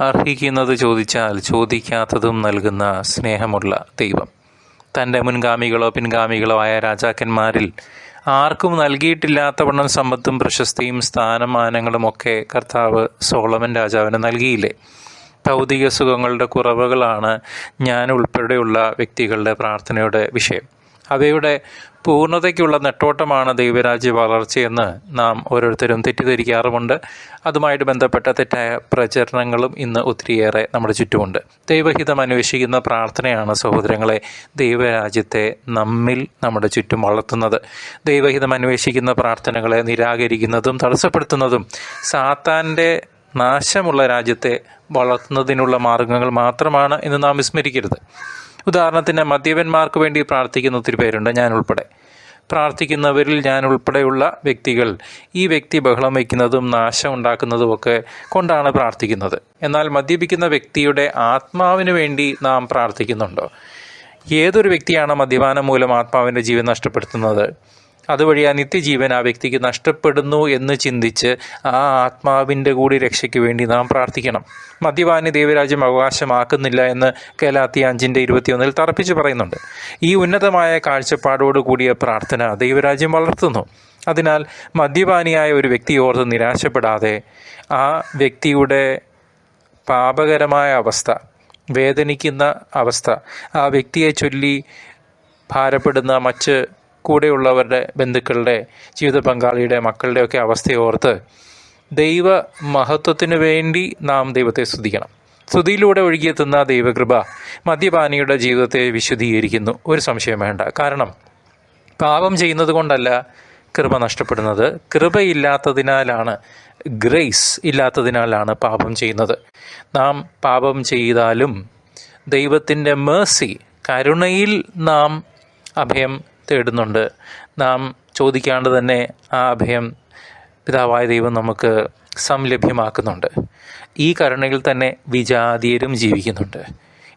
അർഹിക്കുന്നത് ചോദിച്ചാൽ ചോദിക്കാത്തതും നൽകുന്ന സ്നേഹമുള്ള ദൈവം. തന്റെ മുൻഗാമികളോ പിൻഗാമികളോ ആയ രാജാക്കന്മാരിൽ ആർക്കും നൽകിയിട്ടില്ലാത്തവണ്ണം സമ്പത്തും പ്രശസ്തിയും സ്ഥാനമാനങ്ങളും ഒക്കെ കർത്താവ് സോളമൻ രാജാവിന് നൽകിയില്ലേ? ഭൗതിക സുഖങ്ങളുടെ കുറവുകളാണ് ഞാൻ ഉൾപ്പെടെയുള്ള വ്യക്തികളുടെ പ്രാർത്ഥനയുടെ വിഷയം. അവയുടെ പൂർണതയ്ക്കുള്ള നെട്ടോട്ടമാണ് ദൈവരാജ്യ വളർച്ചയെന്ന് നാം ഓരോരുത്തരും തെറ്റിദ്ധരിക്കാറുമുണ്ട്. അതുമായിട്ട് ബന്ധപ്പെട്ട തെറ്റായ പ്രചരണങ്ങളും ഇന്ന് ഒത്തിരിയേറെ നമ്മുടെ ചുറ്റുമുണ്ട്. ദൈവഹിതം അന്വേഷിക്കുന്ന പ്രാർത്ഥനയാണ് സഹോദരങ്ങളെ ദൈവരാജ്യത്തെ നമ്മിൽ നമ്മുടെ ചുറ്റും വളർത്തുന്നത്. ദൈവഹിതം അന്വേഷിക്കുന്ന പ്രാർത്ഥനകളെ നിരാകരിക്കുന്നതും തടസ്സപ്പെടുത്തുന്നതും സാത്താന്റെ നാശമുള്ള രാജ്യത്തെ വളർത്തുന്നതിനുള്ള മാർഗങ്ങൾ മാത്രമാണ് എന്ന് നാം വിസ്മരിക്കരുത്. ഉദാഹരണത്തിന് മദ്യപന്മാർക്ക് വേണ്ടി പ്രാർത്ഥിക്കുന്ന ഒത്തിരി പേരുണ്ട് ഞാൻ ഉൾപ്പെടെ പ്രാർത്ഥിക്കുന്നവരിൽ ഞാൻ ഉൾപ്പെടെയുള്ള വ്യക്തികൾ ഈ വ്യക്തി ബഹളം വയ്ക്കുന്നതും നാശം ഉണ്ടാക്കുന്നതുമൊക്കെ കൊണ്ടാണ് പ്രാർത്ഥിക്കുന്നത്. എന്നാൽ മദ്യപിക്കുന്ന വ്യക്തിയുടെ ആത്മാവിന് വേണ്ടി നാം പ്രാർത്ഥിക്കുന്നുണ്ടോ? ഏതൊരു വ്യക്തിയാണ് മദ്യപാനം മൂലം ആത്മാവിന്റെ ജീവൻ നഷ്ടപ്പെടുത്തുന്നത്? അതുവഴി ആ നിത്യജീവൻ ആ വ്യക്തിക്ക് നഷ്ടപ്പെടുന്നു എന്ന് ചിന്തിച്ച് ആ ആത്മാവിന്റെ കൂടി രക്ഷയ്ക്ക് വേണ്ടി നാം പ്രാർത്ഥിക്കണം. മദ്യപാനി ദൈവരാജ്യം അവകാശമാക്കുന്നില്ല എന്ന് കേലാത്തി അഞ്ചിന്റെ ഇരുപത്തിയൊന്നിൽ തറപ്പിച്ച് പറയുന്നുണ്ട്. ഈ ഉന്നതമായ കാഴ്ചപ്പാടോട് കൂടിയ പ്രാർത്ഥന ദൈവരാജ്യം വളർത്തുന്നു. അതിനാൽ മദ്യപാനിയായ ഒരു വ്യക്തി ഓർത്ത് നിരാശപ്പെടാതെ ആ വ്യക്തിയുടെ പാപകരമായ അവസ്ഥ വേദനിക്കുന്ന അവസ്ഥ ആ വ്യക്തിയെ ചൊല്ലി ഭാരപ്പെടുന്ന മറ്റ് കൂടെയുള്ളവരുടെ ബന്ധുക്കളുടെ ജീവിത പങ്കാളിയുടെ മക്കളുടെയൊക്കെ അവസ്ഥയോർത്ത് ദൈവ മഹത്വത്തിനു വേണ്ടി നാം ദൈവത്തെ സ്തുതിക്കണം. സ്തുതിയിലൂടെ ഒഴുകിയെത്തുന്ന ദൈവകൃപ മദ്യപാനിയുടെ ജീവിതത്തെ വിശുദ്ധീകരിക്കുന്നു. ഒരു സംശയം വേണ്ട. കാരണം പാപം ചെയ്യുന്നത് കൊണ്ടല്ല കൃപ നഷ്ടപ്പെടുന്നത്. കൃപയില്ലാത്തതിനാലാണ് ഗ്രേസ് ഇല്ലാത്തതിനാലാണ് പാപം ചെയ്യുന്നത്. നാം പാപം ചെയ്താലും ദൈവത്തിന്റെ മേഴ്സി കരുണയിൽ നാം അഭയം തേടുന്നുണ്ട്. നാം ചോദിക്കാണ്ട് തന്നെ ആ അഭയം പിതാവായ ദൈവം നമുക്ക് സംലഭ്യമാക്കുന്നുണ്ട്. ഈ കരുണയിൽ തന്നെ വിജാതീയരും ജീവിക്കുന്നുണ്ട്.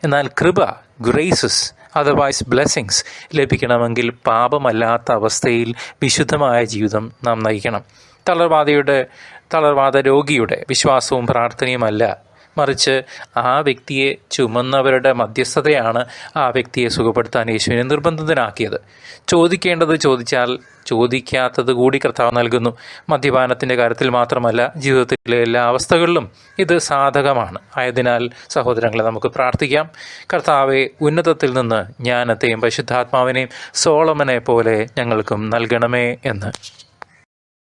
എന്നാൽ കൃപ ഗ്രേസസ് അതർവൈസ് ബ്ലെസ്സിങ്സ് ലഭിക്കണമെങ്കിൽ പാപമല്ലാത്ത അവസ്ഥയിൽ വിശുദ്ധമായ ജീവിതം നാം നയിക്കണം. തളർവാദയുടെ തളർവാദ രോഗിയുടെ വിശ്വാസവും പ്രാർത്ഥനയുമല്ല മറിച്ച് ആ വ്യക്തിയെ ചുമന്നവരുടെ മധ്യസ്ഥതയാണ് ആ വ്യക്തിയെ സുഖപ്പെടുത്താൻ യേശുവിനെ നിർബന്ധിതനാക്കിയത്. ചോദിക്കേണ്ടത് ചോദിച്ചാൽ ചോദിക്കാത്തത് കൂടി കർത്താവ് നൽകുന്നു. മദ്യപാനത്തിന്റെ കാര്യത്തിൽ മാത്രമല്ല ജീവിതത്തിലെ എല്ലാ അവസ്ഥകളിലും ഇത് സാധകമാണ്. ആയതിനാൽ സഹോദരങ്ങളെ നമുക്ക് പ്രാർത്ഥിക്കാം. കർത്താവെ ഉന്നതത്തിൽ നിന്ന് ജ്ഞാനത്തെയും പരിശുദ്ധാത്മാവിനെയും സോളമനെ പോലെ ഞങ്ങൾക്കും നൽകണമേ എന്ന്.